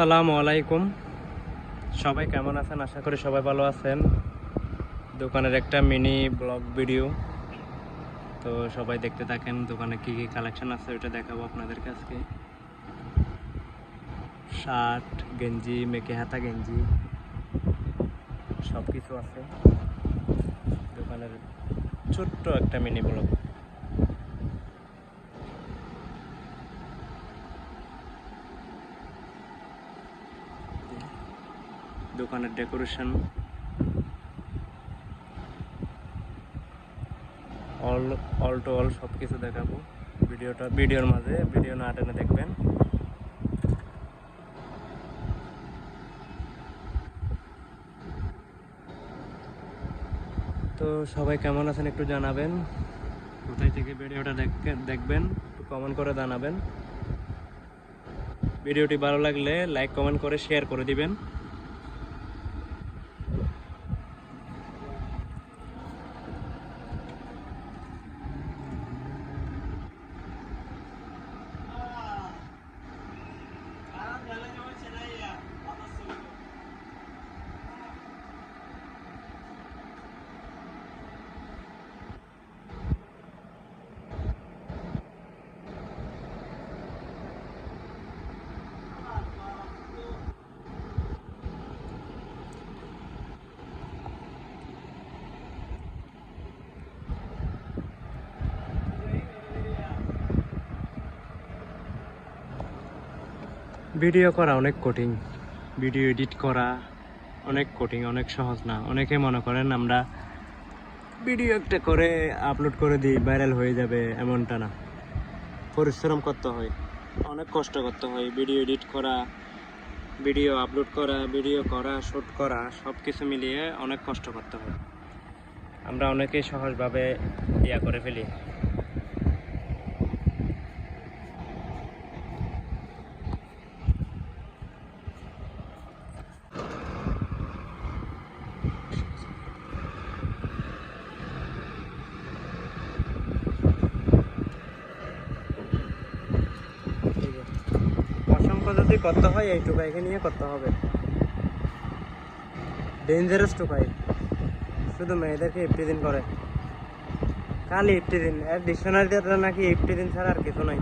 আসসালামু আলাইকুম। সবাই কেমন আছেন? আশা করি সবাই ভালো আছেন। দোকানের একটা মিনি ব্লগ ভিডিও। তো সবাই দেখতে থাকেন, দোকানে কি কি কালেকশন আছে ওটা দেখাবো আপনাদের কাছে শার্ট, গেঞ্জি মেকে হাতা গেঞ্জি সব কিছু আছে। দোকানের ছোট্ট একটা মিনি ব্লগ। দোকানের decoration. All all to all সব কিছু দেখাবো। ভিডিওটা, ভিডিওর মাঝে, ভিডিও না টেনে দেখবেন। তো সবাই কেমন আছেন একটু জানাবেন। কোথায় থেকে ভিডিওটা দেখবেন, একটু কমেন্ট করে জানাবেন। ভিডিওটি ভালো লাগলে লাইক কমেন্ট করে শেয়ার করে দিবেন। ভিডিও করা অনেক কঠিন। ভিডিও এডিট করা অনেক কঠিন, অনেক সহজ না। অনেকে মনে করেন আমরা ভিডিও একটা করে আপলোড করে দিই ভাইরাল হয়ে যাবে, এমনটা না। পরিশ্রম করতে হয়, অনেক কষ্ট করতে হয়। ভিডিও এডিট করা, ভিডিও আপলোড করা, ভিডিও করা শ্যুট করা সব কিছু মিলিয়ে অনেক কষ্ট করতে হয়। আমরা অনেকেই সহজভাবে ইয়া করে ফেলি। যদি করতে হয়, এই টুকাইকে নিয়ে করতে হবে। ডেঞ্জারাস টুকাই। শুধু মেয়েদেরকে ইফটি দিন করে। খালি ইফটি দিন এর ডিকশনারিতে নাকি ইফটি দিন ছাড়া আর কিছু নাই